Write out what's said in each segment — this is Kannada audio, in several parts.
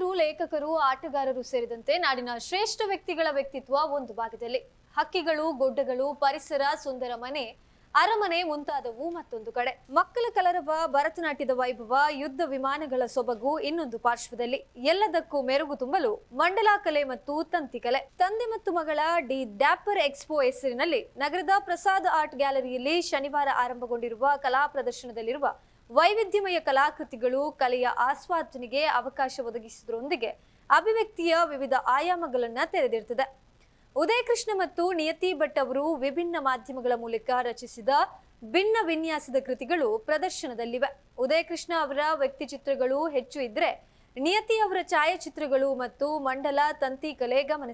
ಕಲಾವಿದರು ಲೇಖಕರು, ಆಟಗಾರರು ಸೇರಿದಂತೆ ನಾಡಿನ ಶ್ರೇಷ್ಠ ವ್ಯಕ್ತಿಗಳ ವ್ಯಕ್ತಿತ್ವ ಒಂದು ಭಾಗದಲ್ಲಿ. ಹಕ್ಕಿಗಳು, ಗೊಡ್ಡಗಳು, ಪರಿಸರ, ಸುಂದರ ಮನೆ, ಅರಮನೆ ಮುಂತಾದವು ಮತ್ತೊಂದು ಕಡೆ. ಮಕ್ಕಳ ಕಲರವ, ಭರತನಾಟ್ಯದ ವೈಭವ, ಯುದ್ಧ ವಿಮಾನಗಳ ಸೊಬಗು ಇನ್ನೊಂದು ಪಾರ್ಶ್ವದಲ್ಲಿ. ಎಲ್ಲದಕ್ಕೂ ಮೆರುಗು ತುಂಬಲು ಮಂಡಲ ಕಲೆ ಮತ್ತು ತಂತಿ ಕಲೆ. ತಂದೆ ಮತ್ತು ಮಗಳ ಡಿ ಡ್ಯಾಪರ್ ಎಕ್ಸ್ಪೋ ಹೆಸರಿನಲ್ಲಿ ನಗರದ ಪ್ರಸಾದ್ ಆರ್ಟ್ ಗ್ಯಾಲರಿಯಲ್ಲಿ ಶನಿವಾರ ಆರಂಭಗೊಂಡಿರುವ ಕಲಾ ಪ್ರದರ್ಶನದಲ್ಲಿರುವ ವೈವಿಧ್ಯಮಯ ಕಲಾಕೃತಿಗಳು ಕಲೆಯ ಆಸ್ವಾದನೆಗೆ ಅವಕಾಶ ಒದಗಿಸುವುದರೊಂದಿಗೆ ಅಭಿವ್ಯಕ್ತಿಯ ವಿವಿಧ ಆಯಾಮಗಳನ್ನು ತೆರೆದಿರ್ತದೆ ಉದಯ ಕೃಷ್ಣ ಮತ್ತು ನಿಯತಿ ಭಟ್ ಅವರು ವಿಭಿನ್ನ ಮಾಧ್ಯಮಗಳ ಮೂಲಕ ರಚಿಸಿದ ಭಿನ್ನ ವಿನ್ಯಾಸದ ಕೃತಿಗಳು ಪ್ರದರ್ಶನದಲ್ಲಿವೆ. ಉದಯ ಕೃಷ್ಣ ಅವರ ವ್ಯಕ್ತಿ ಚಿತ್ರಗಳು ಹೆಚ್ಚು ಇದ್ರೆ ನಿಯತಿ ಅವರ ಛಾಯಾಚಿತ್ರಗಳು ಮತ್ತು ಮಂಡಲ ತಂತಿ ಕಲೆ ಗಮನ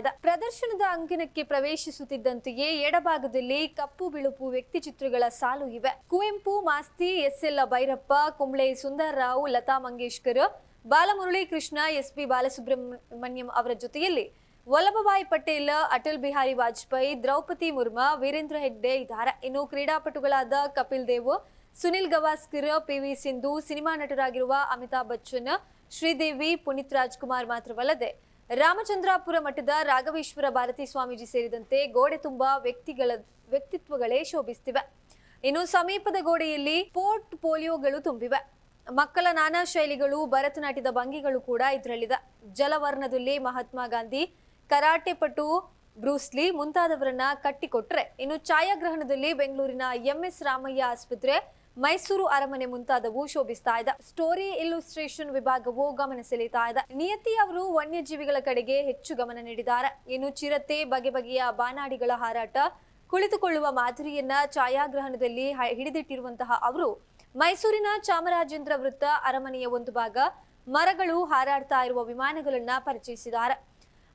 ಇದೆ. ಪ್ರದರ್ಶನದ ಅಂಗನಕ್ಕೆ ಪ್ರವೇಶಿಸುತ್ತಿದ್ದಂತೆಯೇ ಎಡಭಾಗದಲ್ಲಿ ಕಪ್ಪು ಬಿಳುಪು ವ್ಯಕ್ತಿ ಚಿತ್ರಗಳ ಸಾಲು ಇವೆ. Kuvempu, Masti, S L Bhyrappa Kumble Sundar Rao Lata Mangeshkar, Balamurali Krishna, S P Balasubrahmanyam ಅವರ ಜೊತೆಯಲ್ಲಿ ವಲ್ಲಭಭಾಯಿ ಪಟೇಲ್, ಅಟಲ್ ಬಿಹಾರಿ ವಾಜಪೇಯಿ, ದ್ರೌಪದಿ ಮುರ್ಮು, ವೀರೇಂದ್ರ ಹೆಗ್ಡೆ ಇದ್ದಾರೆ. ಇನ್ನು ಕ್ರೀಡಾಪಟುಗಳಾದ Kapil Dev, Sunil Gavaskar, P V Sindhu, cinema ನಟರಾಗಿರುವ Amitabh Bachchan Sridevi, Puneeth Rajkumar ಮಾತ್ರವಲ್ಲದೆ ರಾಮಚಂದ್ರಾಪುರ ಮಠದ ರಾಘವೇಶ್ವರ ಭಾರತಿ ಸ್ವಾಮೀಜಿ ಸೇರಿದಂತೆ ಗೋಡೆ ತುಂಬಾ ವ್ಯಕ್ತಿಗಳ ವ್ಯಕ್ತಿತ್ವಗಳೇ ಶೋಭಿಸ್ತಿವೆ ಇನ್ನು ಸಮೀಪದ ಗೋಡೆಯಲ್ಲಿ ಪೋರ್ಟ್ ಪೋಲಿಯೋಗಳು ತುಂಬಿವೆ. ಮಕ್ಕಳ ನಾನಾ ಶೈಲಿಗಳು, ಭರತನಾಟ್ಯದ ಭಂಗಿಗಳು ಕೂಡ ಇದರಲ್ಲಿದೆ. ಜಲವರ್ಣದಲ್ಲಿ ಮಹಾತ್ಮ ಗಾಂಧಿ, ಕರಾಟೆ ಪಟು ಬ್ರೂಸ್ಲಿ ಮುಂತಾದವರನ್ನ ಕಟ್ಟಿಕೊಟ್ರೆ, ಇನ್ನು ಛಾಯಾಗ್ರಹಣದಲ್ಲಿ ಬೆಂಗಳೂರಿನ ಎಂಎಸ್ ರಾಮಯ್ಯ ಆಸ್ಪತ್ರೆ ಮೈಸೂರು ಅರಮನೆ ಮುಂತಾದವು ಶೋಭಿಸ್ತಾ ಇದೆ. ಸ್ಟೋರಿ ಇಲ್ಲುಸ್ಟ್ರೇಷನ್ ವಿಭಾಗವು ಗಮನ ಸೆಳೀತಾ ಇದೆ. ನಿಯತಿ ಅವರು ವನ್ಯಜೀವಿಗಳ ಕಡೆಗೆ ಹೆಚ್ಚು ಗಮನ ನೀಡಿದ್ದಾರೆ. ಇನ್ನು ಚಿರತೆ, ಬಗೆ ಬಗೆಯ ಬಾನಾಡಿಗಳ ಹಾರಾಟ, ಕುಳಿತುಕೊಳ್ಳುವ ಮಾದರಿಯನ್ನ ಛಾಯಾಗ್ರಹಣದಲ್ಲಿ ಹಿಡಿದಿಟ್ಟಿರುವಂತಹ ಅವರು ಮೈಸೂರಿನ ಚಾಮರಾಜೇಂದ್ರ ವೃತ್ತ ಅರಮನೆಯ ಒಂದು ಭಾಗ ಮರಗಳು ಹಾರಾಡ್ತಾ ಇರುವ ವಿಮಾನಗಳನ್ನ ಪರಿಚಯಿಸಿದ್ದಾರೆ.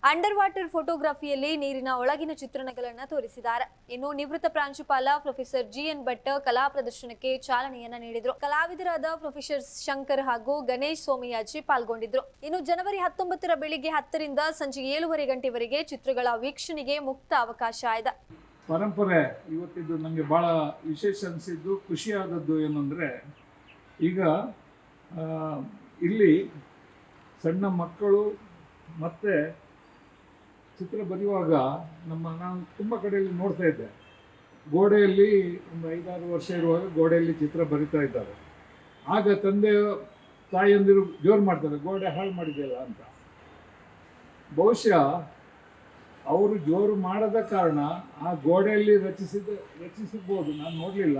ಅಂಡರ್ ವಾಟರ್ ಫೋಟೋಗ್ರಫಿಯಲ್ಲಿ ನೀರಿನ ಒಳಗಿನ ಚಿತ್ರಣಗಳನ್ನು ತೋರಿಸಿದ್ದಾರೆ. ಇನ್ನು ನಿವೃತ್ತ ಪ್ರಾಂಶುಪಾಲ ಪ್ರೊಫೆಸರ್ ಜಿ ಎನ್ ಭಟ್ ಕಲಾ ಪ್ರದರ್ಶನಕ್ಕೆ ಚಾಲನೆಯನ್ನ ನೀಡಿದ್ರು. ಕಲಾವಿದರಾದ ಪ್ರೊಫೆಸರ್ ಶಂಕರ್ ಹಾಗೂ ಗಣೇಶ್ ಸೋಮಯಾಜಿ ಪಾಲ್ಗೊಂಡಿದ್ರು. ಇನ್ನು ಜನವರಿ ಹತ್ತೊಂಬತ್ತರ ಬೆಳಿಗ್ಗೆ ಹತ್ತರಿಂದ ಸಂಜೆ ಏಳುವರೆ ಗಂಟೆವರೆಗೆ ಚಿತ್ರಗಳ ವೀಕ್ಷಣೆಗೆ ಮುಕ್ತ ಅವಕಾಶ ಇದೆ. ಪರಂಪರೆ ಇವತ್ತಿದ್ದು ನನಗೆ ಬಹಳ ವಿಶೇಷ ಅನಿಸಿದ್ದು, ಖುಷಿಯಾದದ್ದು ಏನಂದರೆ, ಈಗ ಇಲ್ಲಿ ಸಣ್ಣ ಮಕ್ಕಳು ಮತ್ತು ಚಿತ್ರ ಬರೆಯುವಾಗ ನಮ್ಮ ನಾನು ತುಂಬ ಕಡೆಯಲ್ಲಿ ನೋಡ್ತಾ ಇದ್ದೆ. ಗೋಡೆಯಲ್ಲಿ ಒಂದು ಐದಾರು ವರ್ಷ ಇರುವಾಗ ಗೋಡೆಯಲ್ಲಿ ಚಿತ್ರ ಬರಿತಾ ಇದ್ದಾರೆ. ಆಗ ತಂದೆ ತಾಯಿಯಂದಿರು ಜೋರು ಮಾಡ್ತಾರೆ, ಗೋಡೆ ಹಾಳು ಮಾಡಿದೆಯಲ್ಲ ಅಂತ. ಬಹುಶಃ ಅವರು ಜೋರು ಮಾಡದ ಕಾರಣ ಆ ಗೋಡೆಯಲ್ಲಿ ರಚಿಸಿದ, ರಚಿಸಬಹುದು, ನಾನು ನೋಡಲಿಲ್ಲ.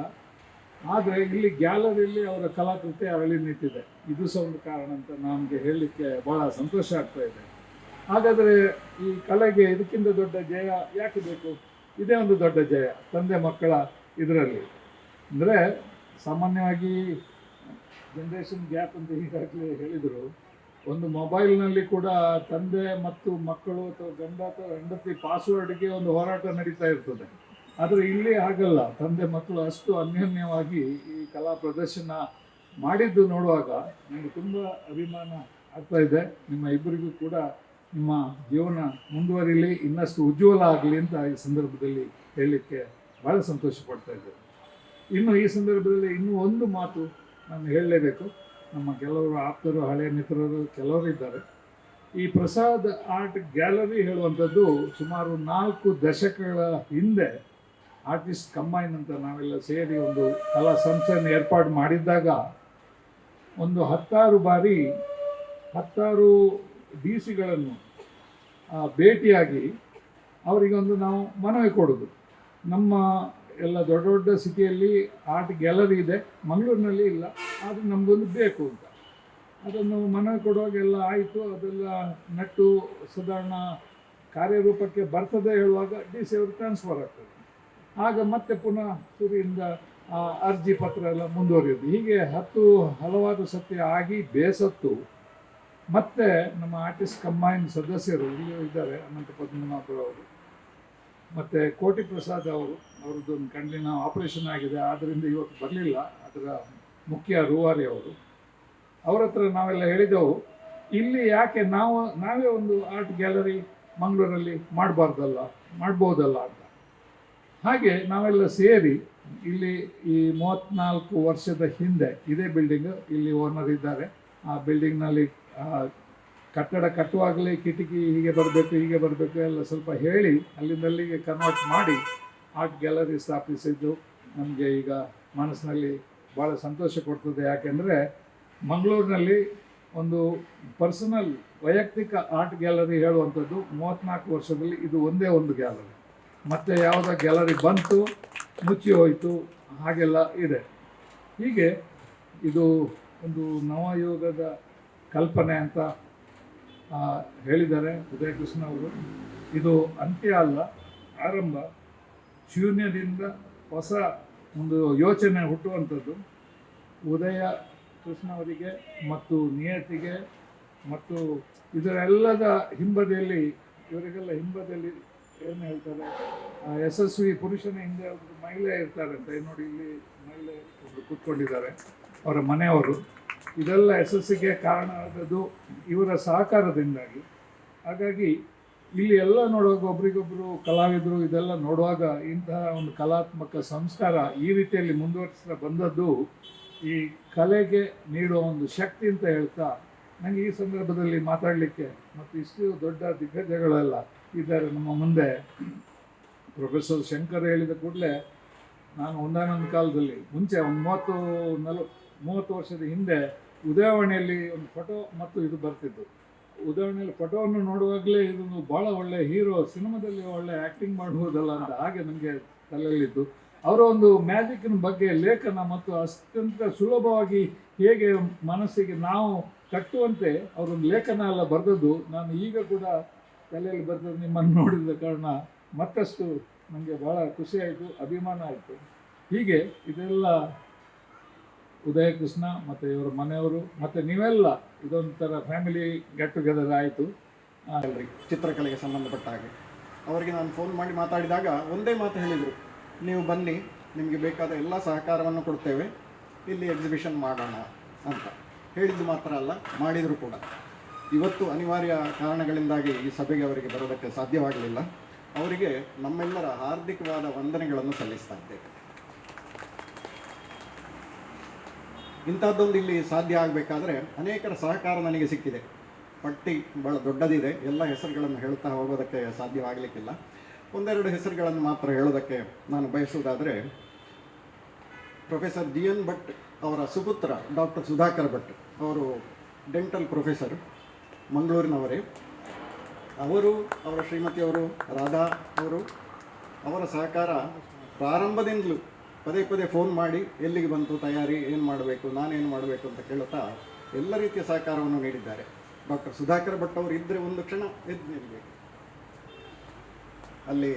ಆದರೆ ಇಲ್ಲಿ ಗ್ಯಾಲರಿಯಲ್ಲಿ ಅವರ ಕಲಾಕೃತಿ ಅರಳಿ ನಿಂತಿದೆ. ಇದು ಸಹ ಒಂದು ಕಾರಣ ಅಂತ ನಮಗೆ ಹೇಳಲಿಕ್ಕೆ ಭಾಳ ಸಂತೋಷ ಆಗ್ತಾ ಇದೆ. ಹಾಗಾದರೆ ಈ ಕಲೆಗೆ ಇದಕ್ಕಿಂತ ದೊಡ್ಡ ಜಯ ಯಾಕೆ ಬೇಕು? ಇದೇ ಒಂದು ದೊಡ್ಡ ಜಯ ತಂದೆ ಮಕ್ಕಳ ಇದರಲ್ಲಿ. ಅಂದರೆ ಸಾಮಾನ್ಯವಾಗಿ ಜನ್ರೇಷನ್ ಗ್ಯಾಪ್ ಅಂತ ಈಗಾಗಲೇ ಹೇಳಿದರು, ಒಂದು ಮೊಬೈಲ್ನಲ್ಲಿ ಕೂಡ ತಂದೆ ಮತ್ತು ಮಕ್ಕಳು ಅಥವಾ ಗಂಡ ಅಥವಾ ಹೆಂಡತಿ ಪಾಸ್ವರ್ಡ್ಗೆ ಒಂದು ಹೋರಾಟ ನಡೀತಾ ಇರ್ತದೆ. ಆದರೆ ಇಲ್ಲಿ ಹಾಗಲ್ಲ. ತಂದೆ ಮಕ್ಕಳು ಅಷ್ಟು ಅನ್ಯೋನ್ಯವಾಗಿ ಈ ಕಲಾ ಪ್ರದರ್ಶನ ಮಾಡಿದ್ದು ನೋಡುವಾಗ ನನಗೆ ತುಂಬ ಅಭಿಮಾನ ಆಗ್ತಾ ಇದೆ. ನಿಮ್ಮ ಇಬ್ಬರಿಗೂ ಕೂಡ ನಿಮ್ಮ ಜೀವನ ಮುಂದುವರಿಲಿ, ಇನ್ನಷ್ಟು ಉಜ್ವಲ ಆಗಲಿ ಅಂತ ಈ ಸಂದರ್ಭದಲ್ಲಿ ಹೇಳಲಿಕ್ಕೆ ಭಾಳ ಸಂತೋಷ ಪಡ್ತಾ ಇದ್ದೇನೆ. ಇನ್ನು ಈ ಸಂದರ್ಭದಲ್ಲಿ ಇನ್ನೂ ಒಂದು ಮಾತು ನಾನು ಹೇಳಲೇಬೇಕು. ನಮ್ಮ ಕೆಲವರು ಆಪ್ತರು, ಹಳೆಯ ಮಿತ್ರರು, ಕೆಲವರು ಇದ್ದಾರೆ. ಈ ಪ್ರಸಾದ್ ಆರ್ಟ್ ಗ್ಯಾಲರಿ ಹೇಳುವಂಥದ್ದು ಸುಮಾರು ನಾಲ್ಕು ದಶಕಗಳ ಹಿಂದೆ ಆರ್ಟಿಸ್ಟ್ ಕಂಬೈನ್ ಅಂತ ನಾವೆಲ್ಲ ಸೇರಿ ಒಂದು ಕಲಾ ಸಂಸ್ಥೆಯನ್ನು ಏರ್ಪಾಡು ಮಾಡಿದ್ದಾಗ ಒಂದು ಹತ್ತಾರು ಬಾರಿ, ಹತ್ತಾರು ಡಿ ಸಿಗಳನ್ನು ಭೇಟಿಯಾಗಿ ಅವರಿಗೊಂದು ನಾವು ಮನವಿ ಕೊಡೋದು. ನಮ್ಮ ಎಲ್ಲ ದೊಡ್ಡ ದೊಡ್ಡ ಸಿಟಿಯಲ್ಲಿ ಆರ್ಟ್ ಗ್ಯಾಲರಿ ಇದೆ. ಮಂಗಳೂರಿನಲ್ಲಿ ಇಲ್ಲ, ಆದರೆ ನಮಗೊಂದು ಬೇಕು ಅಂತ. ಅದನ್ನು ಮನವಿ ಕೊಡುವಾಗೆಲ್ಲ ಆಯಿತು. ಅದೆಲ್ಲ ನೆಟ್ಟು ಸಾಧಾರಣ ಕಾರ್ಯರೂಪಕ್ಕೆ ಬರ್ತದೆ ಹೇಳುವಾಗ ಡಿ ಸಿ ಅವರು ಟ್ರಾನ್ಸ್ಫರ್ ಆಗ್ತದೆ. ಆಗ ಮತ್ತೆ ಪುನಃ ಸುರಿಯಿಂದ ಅರ್ಜಿ ಪತ್ರ ಎಲ್ಲ ಮುಂದುವರಿಯೋದು ಹೀಗೆ ಹತ್ತು ಹಲವಾರು ಸತ್ಯ ಆಗಿ ಬೇಸತ್ತು ಮತ್ತೆ ನಮ್ಮ ಆರ್ಟಿಸ್ಟ್ ಕಂಬೈನ್ ಸದಸ್ಯರು ಇಲ್ಲಿಯೂ ಇದ್ದಾರೆ, ಅನಂತ ಪದ್ಮನಾಭರವರು ಮತ್ತು ಕೋಟಿ ಪ್ರಸಾದ್ ಅವರು ಅವ್ರದ್ದೊಂದು ಕಣ್ಣಿನ ಆಪರೇಷನ್ ಆಗಿದೆ ಆದ್ದರಿಂದ ಇವತ್ತು ಬರಲಿಲ್ಲ, ಅದರ ಮುಖ್ಯ ರೂವಾರಿ ಅವರು. ಅವ್ರ ಹತ್ರ ನಾವೆಲ್ಲ ಹೇಳಿದೆವು, ಇಲ್ಲಿ ಯಾಕೆ ನಾವು, ನಾವೇ ಒಂದು ಆರ್ಟ್ ಗ್ಯಾಲರಿ ಮಂಗಳೂರಲ್ಲಿ ಮಾಡಬಾರ್ದಲ್ಲ, ಮಾಡ್ಬೋದಲ್ಲ ಅಂತ. ಹಾಗೆ ನಾವೆಲ್ಲ ಸೇರಿ ಇಲ್ಲಿ ಈ ಮೂವತ್ತ್ನಾಲ್ಕು ವರ್ಷದ ಹಿಂದೆ ಇದೇ ಬಿಲ್ಡಿಂಗ್ ಇಲ್ಲಿ ಓನರ್ ಇದ್ದಾರೆ. ಆ ಬಿಲ್ಡಿಂಗ್ನಲ್ಲಿ ಕಟ್ಟಡ ಕಟ್ಟುವಾಗಲೇ ಕಿಟಕಿ ಹೀಗೆ ಬರಬೇಕು ಹೀಗೆ ಬರಬೇಕು ಎಲ್ಲ ಸ್ವಲ್ಪ ಹೇಳಿ ಅಲ್ಲಿಂದಲ್ಲಿಗೆ ಕನ್ವರ್ಟ್ ಮಾಡಿ ಆರ್ಟ್ ಗ್ಯಾಲರಿ ಸ್ಥಾಪಿಸಿದ್ದು. ನಮಗೆ ಈಗ ಮನಸ್ಸಿನಲ್ಲಿ ಭಾಳ ಸಂತೋಷ ಕೊಡ್ತದೆ. ಯಾಕೆಂದರೆ ಮಂಗಳೂರಿನಲ್ಲಿ ಒಂದು ಪರ್ಸನಲ್ ವೈಯಕ್ತಿಕ ಆರ್ಟ್ ಗ್ಯಾಲರಿ ಹೇಳುವಂಥದ್ದು ಮೂವತ್ತ್ನಾಲ್ಕು ವರ್ಷದಲ್ಲಿ ಇದು ಒಂದೇ ಒಂದು ಗ್ಯಾಲರಿ ಮತ್ತು ಯಾವುದೋ ಗ್ಯಾಲರಿ ಬಂತು, ಮುಚ್ಚಿ ಹೋಯಿತು, ಹಾಗೆಲ್ಲ ಇದೆ. ಹೀಗೆ ಇದು ಒಂದು ನವಯುಗದ ಕಲ್ಪನೆ ಅಂತ ಹೇಳಿದ್ದಾರೆ ಉದಯ ಕೃಷ್ಣ ಅವರು. ಇದು ಅಂತ್ಯ ಅಲ್ಲ, ಆರಂಭ. ಶೂನ್ಯದಿಂದ ಹೊಸ ಒಂದು ಯೋಚನೆ ಹುಟ್ಟುವಂಥದ್ದು. ಉದಯ ಕೃಷ್ಣ ಅವರಿಗೆ ಮತ್ತು ನಿಯತಿಗೆ ಮತ್ತು ಇದರೆಲ್ಲದ ಹಿಂಬದಿಯಲ್ಲಿ, ಇವರಿಗೆಲ್ಲ ಹಿಂಬದಿಯಲ್ಲಿ ಏನು ಹೇಳ್ತಾರೆ ಯಶಸ್ವಿ ಪುರುಷನ ಹಿಂದೆ ಒಬ್ಬರು ಮಹಿಳೆ ಇರ್ತಾರೆ ಅಂತ. ನೋಡಿ, ಇಲ್ಲಿ ಮಹಿಳೆ ಒಬ್ಬರು ಕೂತ್ಕೊಂಡಿದ್ದಾರೆ, ಅವರ ಮನೆಯವರು. ಇದೆಲ್ಲ ಯಶಸ್ಸಿಗೆ ಕಾರಣ ಆದದ್ದು ಇವರ ಸಹಕಾರದಿಂದಾಗಿ. ಹಾಗಾಗಿ ಇಲ್ಲಿ ಎಲ್ಲ ನೋಡುವಾಗ ಒಬ್ರಿಗೊಬ್ರು ಕಲಾವಿದರು ಇದೆಲ್ಲ ನೋಡುವಾಗ ಇಂತಹ ಒಂದು ಕಲಾತ್ಮಕ ಸಂಸ್ಕಾರ ಈ ರೀತಿಯಲ್ಲಿ ಮುಂದುವರಿಸ್ತಾ ಬಂದದ್ದು ಈ ಕಲೆಗೆ ನೀಡುವ ಒಂದು ಶಕ್ತಿ ಅಂತ ಹೇಳ್ತಾ ನನಗೆ ಈ ಸಂದರ್ಭದಲ್ಲಿ ಮಾತಾಡಲಿಕ್ಕೆ ಮತ್ತು ಇಷ್ಟು ದೊಡ್ಡ ದಿಗ್ಗಜಗಳೆಲ್ಲ ಇದ್ದಾರೆ ನಮ್ಮ ಮುಂದೆ. ಪ್ರೊಫೆಸರ್ ಶಂಕರ್ ಹೇಳಿದ ಕೂಡಲೇ ನಾನು ಒಂದಾನೊಂದು ಕಾಲದಲ್ಲಿ ಮುಂಚೆ ಒಂದು ಮೂವತ್ತು ನಲ್ ಮೂವತ್ತು ವರ್ಷದ ಹಿಂದೆ ಉದಯವಾಣಿಯಲ್ಲಿ ಒಂದು ಫೋಟೋ ಮತ್ತು ಇದು ಬರ್ತಿದ್ದು ಉದಾಹರಣೆಯಲ್ಲಿ ಫೋಟೋವನ್ನು ನೋಡುವಾಗಲೇ ಇದೊಂದು ಭಾಳ ಒಳ್ಳೆ ಹೀರೋ ಸಿನಿಮಾದಲ್ಲಿ ಒಳ್ಳೆ ಆ್ಯಕ್ಟಿಂಗ್ ಮಾಡುವುದಲ್ಲ ಅಂತ ಹಾಗೆ ನನಗೆ ತಲೆಯಲ್ಲಿದ್ದು ಅವರ ಒಂದು ಮ್ಯಾಜಿಕ್ನ ಬಗ್ಗೆ ಲೇಖನ ಮತ್ತು ಅತ್ಯಂತ ಸುಲಭವಾಗಿ ಹೇಗೆ ಮನಸ್ಸಿಗೆ ನಾವು ಕಟ್ಟುವಂತೆ ಅವರೊಂದು ಲೇಖನ ಎಲ್ಲ ಬರೆದದ್ದು ನಾನು ಈಗ ಕೂಡ ತಲೆಯಲ್ಲಿ ಬರೆದದ್ದು ನಿಮ್ಮನ್ನು ನೋಡಿದ ಕಾರಣ ಮತ್ತಷ್ಟು ನನಗೆ ಭಾಳ ಖುಷಿಯಾಯಿತು ಅಭಿಮಾನ ಆಯಿತು. ಹೀಗೆ ಇದೆಲ್ಲ ಉದಯ ಕೃಷ್ಣ ಮತ್ತು ಇವರ ಮನೆಯವರು, ಮತ್ತು ನೀವೆಲ್ಲ ಇದೊಂಥರ ಫ್ಯಾಮಿಲಿ ಗೆಟ್ ಟುಗೆದರ್ ಆಯಿತು. ಚಿತ್ರಕಲೆಗೆ ಸಂಬಂಧಪಟ್ಟ ಹಾಗೆ. ಅವರಿಗೆ ನಾನು ಫೋನ್ ಮಾಡಿ ಮಾತಾಡಿದಾಗ ಒಂದೇ ಮಾತು ಹೇಳಿದರು. ನೀವು ಬನ್ನಿ, ನಿಮಗೆ ಬೇಕಾದ ಎಲ್ಲ ಸಹಕಾರವನ್ನು ಕೊಡ್ತೇವೆ. ಇಲ್ಲಿ ಎಕ್ಸಿಬಿಷನ್ ಮಾಡೋಣ ಅಂತ. ಹೇಳಿದ್ದು ಮಾತ್ರ ಅಲ್ಲ, ಮಾಡಿದರೂ ಕೂಡ. ಇವತ್ತು ಅನಿವಾರ್ಯ ಕಾರಣಗಳಿಂದಾಗಿ ಈ ಸಭೆಗೆ ಅವರಿಗೆ ಬರೋದಕ್ಕೆ ಸಾಧ್ಯವಾಗಲಿಲ್ಲ. ಅವರಿಗೆ ನಮ್ಮೆಲ್ಲರ ಹಾರ್ದಿಕವಾದ ವಂದನೆಗಳನ್ನು ಸಲ್ಲಿಸ್ತಾ ಇದ್ದೇವೆ. ಇಂಥದ್ದೊಂದು ಇಲ್ಲಿ ಸಾಧ್ಯ ಆಗಬೇಕಾದ್ರೆ ಅನೇಕರ ಸಹಕಾರ ನನಗೆ ಸಿಕ್ಕಿದೆ. ಪಟ್ಟಿ ಭಾಳ ದೊಡ್ಡದಿದೆ. ಎಲ್ಲ ಹೆಸರುಗಳನ್ನು ಹೇಳ್ತಾ ಹೋಗೋದಕ್ಕೆ ಸಾಧ್ಯವಾಗಲಿಕ್ಕಿಲ್ಲ. ಒಂದೆರಡು ಹೆಸರುಗಳನ್ನು ಮಾತ್ರ ಹೇಳೋದಕ್ಕೆ ನಾನು ಬಯಸುವುದಾದರೆ ಪ್ರೊಫೆಸರ್ ಜಿ ಎನ್ ಭಟ್ ಅವರ ಸುಪುತ್ರ ಡಾಕ್ಟರ್ ಸುಧಾಕರ್ ಭಟ್ ಅವರು ಡೆಂಟಲ್ ಪ್ರೊಫೆಸರ್ ಮಂಗಳೂರಿನವರೇ. ಅವರು, ಅವರ ಶ್ರೀಮತಿಯವರು ರಾಧಾ ಅವರು ಅವರ ಸಹಕಾರ ಪ್ರಾರಂಭದಿಂದಲೂ ಪದೇ ಪದೇ ಫೋನ್ ಮಾಡಿ, ಎಲ್ಲಿಗೆ ಬಂತು, ತಯಾರಿ, ಏನು ಮಾಡಬೇಕು, ನಾನೇನು ಮಾಡಬೇಕು ಅಂತ ಕೇಳುತ್ತಾ ಎಲ್ಲ ರೀತಿಯ ಸಹಕಾರವನ್ನು ನೀಡಿದ್ದಾರೆ. ಡಾಕ್ಟರ್ ಸುಧಾಕರ್ ಭಟ್ ಅವರು ಇದ್ದರೆ ಒಂದು ಕ್ಷಣ ಎದ್ದು ನಿಲ್ಲಬೇಕು ಅಲ್ಲಿ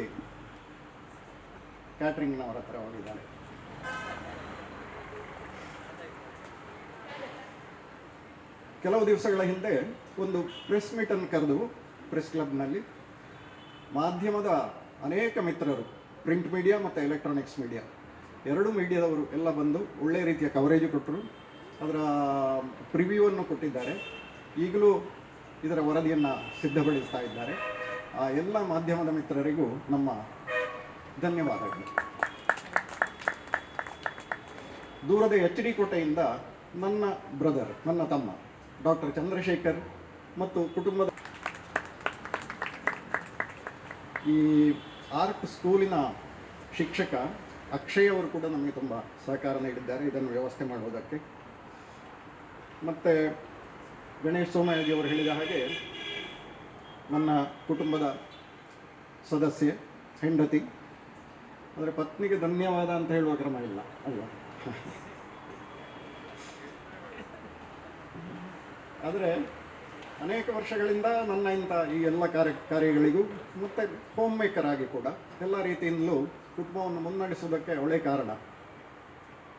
ಕ್ಯಾಟ್ರಿಂಗ್ನವರ ಹತ್ರ ಹೋಗಿದ್ದಾರೆ. ಕೆಲವು ದಿವಸಗಳ ಹಿಂದೆ ಒಂದು ಪ್ರೆಸ್ ಮೀಟನ್ನು ಕರೆದು ಪ್ರೆಸ್ ಕ್ಲಬ್ನಲ್ಲಿ ಮಾಧ್ಯಮದ ಅನೇಕ ಮಿತ್ರರು ಪ್ರಿಂಟ್ ಮೀಡಿಯಾ ಮತ್ತು ಎಲೆಕ್ಟ್ರಾನಿಕ್ಸ್ ಮೀಡಿಯಾ ಎರಡು ಮೀಡಿಯಾದವರು ಎಲ್ಲ ಬಂದು ಒಳ್ಳೆಯ ರೀತಿಯ ಕವರೇಜ್ ಕೊಟ್ಟರು. ಅದರ ಪ್ರಿವ್ಯೂವನ್ನು ಕೊಟ್ಟಿದ್ದಾರೆ. ಈಗಲೂ ಇದರ ವರದಿಯನ್ನು ಸಿದ್ಧಪಡಿಸ್ತಾ ಇದ್ದಾರೆ. ಆ ಎಲ್ಲ ಮಾಧ್ಯಮದ ಮಿತ್ರರಿಗೂ ನಮ್ಮ ಧನ್ಯವಾದಗಳು. ದೂರದ ಎಚ್ ಡಿ ಕೋಟೆಯಿಂದ ನನ್ನ ಬ್ರದರ್ ನನ್ನ ತಮ್ಮ, ಡಾಕ್ಟರ್ ಚಂದ್ರಶೇಖರ್ ಮತ್ತು ಕುಟುಂಬದ ಈ ಆರ್ಟ್ ಸ್ಕೂಲಿನ ಶಿಕ್ಷಕ ಅಕ್ಷಯ್ ಅವರು ಕೂಡ ನಮಗೆ ತುಂಬ ಸಹಕಾರ ನೀಡಿದ್ದಾರೆ ಇದನ್ನು ವ್ಯವಸ್ಥೆ ಮಾಡುವುದಕ್ಕೆ. ಮತ್ತು ಗಣೇಶ್ ಸೋಮಯಾಜಿ ಅವರು ಹೇಳಿದ ಹಾಗೆ ನನ್ನ ಕುಟುಂಬದ ಸದಸ್ಯೆ, ಹೆಂಡತಿ, ಆದರೆ ಪತ್ನಿಗೆ ಧನ್ಯವಾದ ಅಂತ ಹೇಳುವ ಕ್ರಮ ಇಲ್ಲ ಅಲ್ವ? ಆದರೆ ಅನೇಕ ವರ್ಷಗಳಿಂದ ನನ್ನ ಇಂಥ ಈ ಎಲ್ಲ ಕಾರ್ಯ ಕಾರ್ಯಗಳಿಗೂ ಮತ್ತು ಹೋಮ್ ಮೇಕರ್ ಆಗಿ ಕೂಡ ಎಲ್ಲ ರೀತಿಯಿಂದಲೂ ಕುಟುಂಬವನ್ನು ಮುನ್ನಡೆಸುವುದಕ್ಕೆ ಒಳ್ಳೆಯ ಕಾರಣ.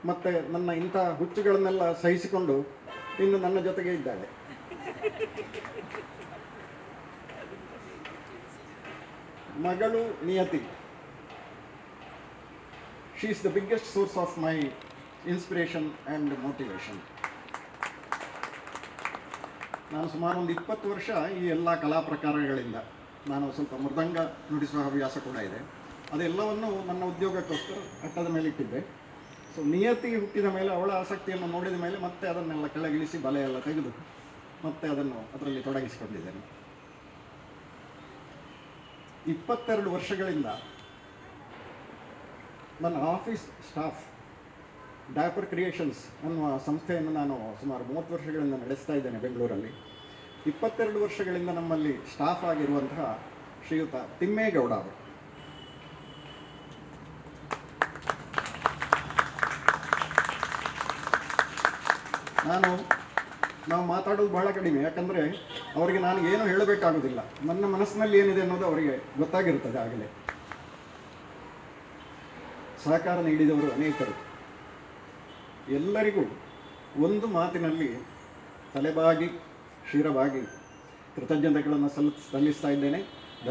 ಮತ್ತು ನನ್ನ ಇಂಥ ಹುಚ್ಚುಗಳನ್ನೆಲ್ಲ ಸಹಿಸಿಕೊಂಡು ಇನ್ನು ನನ್ನ ಜೊತೆಗೆ ಇದ್ದಾಳೆ ಮಗಳು Niyati. She is the biggest source of my inspiration and motivation ನಾನು ಸುಮಾರು ಒಂದು ಇಪ್ಪತ್ತು ವರ್ಷ ಈ ಎಲ್ಲ ಕಲಾ ಪ್ರಕಾರಗಳಿಂದ ನಾನು ಸ್ವಲ್ಪ ಮೃದಂಗ ನುಡಿಸುವ ಹವ್ಯಾಸ ಕೂಡ ಇದೆ. ಅದೆಲ್ಲವನ್ನು ನನ್ನ ಉದ್ಯೋಗಕ್ಕೋಸ್ಕರ ಕಟ್ಟದ ಮೇಲೆ ಇಟ್ಟಿದ್ದೆ. ಸೊ ನಿಯತಿ ಹುಟ್ಟಿದ ಮೇಲೆ ಅವಳ ಆಸಕ್ತಿಯನ್ನು ನೋಡಿದ ಮೇಲೆ ಮತ್ತೆ ಅದನ್ನೆಲ್ಲ ಕೆಳಗಿಳಿಸಿ ಬಲೆ ಎಲ್ಲ ತೆಗೆದು ಮತ್ತೆ ಅದನ್ನು ಅದರಲ್ಲಿ ತೊಡಗಿಸಿಕೊಂಡಿದ್ದೇನೆ. ಇಪ್ಪತ್ತೆರಡು ವರ್ಷಗಳಿಂದ ನನ್ನ ಆಫೀಸ್ ಸ್ಟಾಫ್ ಡ್ಯಾಪರ್ ಕ್ರಿಯೇಷನ್ಸ್ ಅನ್ನುವ ಸಂಸ್ಥೆಯನ್ನು ನಾನು ಸುಮಾರು ಮೂವತ್ತು ವರ್ಷಗಳಿಂದ ನಡೆಸ್ತಾ ಇದ್ದೇನೆ ಬೆಂಗಳೂರಲ್ಲಿ. ಇಪ್ಪತ್ತೆರಡು ವರ್ಷಗಳಿಂದ ನಮ್ಮಲ್ಲಿ ಸ್ಟಾಫ್ ಆಗಿರುವಂತಹ ಶ್ರೀಯುತ ತಿಮ್ಮೇಗೌಡ ಅವರು. ನಾನು, ನಾವು ಮಾತಾಡೋದು ಬಹಳ ಕಡಿಮೆ. ಯಾಕಂದರೆ ಅವರಿಗೆ ನಾನು ಏನು ಹೇಳಬೇಕಾಗೋದಿಲ್ಲ. ನನ್ನ ಮನಸ್ಸಿನಲ್ಲಿ ಏನಿದೆ ಅನ್ನೋದು ಅವರಿಗೆ ಗೊತ್ತಾಗಿರುತ್ತದೆ ಆಗಲೇ. ಸಹಕಾರ ನೀಡಿದವರು ಅನೇಕರು. ಎಲ್ಲರಿಗೂ ಒಂದು ಮಾತಿನಲ್ಲಿ ತಲೆಬಾಗಿ, ಕ್ಷೀರವಾಗಿ ಕೃತಜ್ಞತೆಗಳನ್ನು ಸಲ್, ಸಲ್ಲಿಸ್ತಾ ಇದ್ದೇನೆ.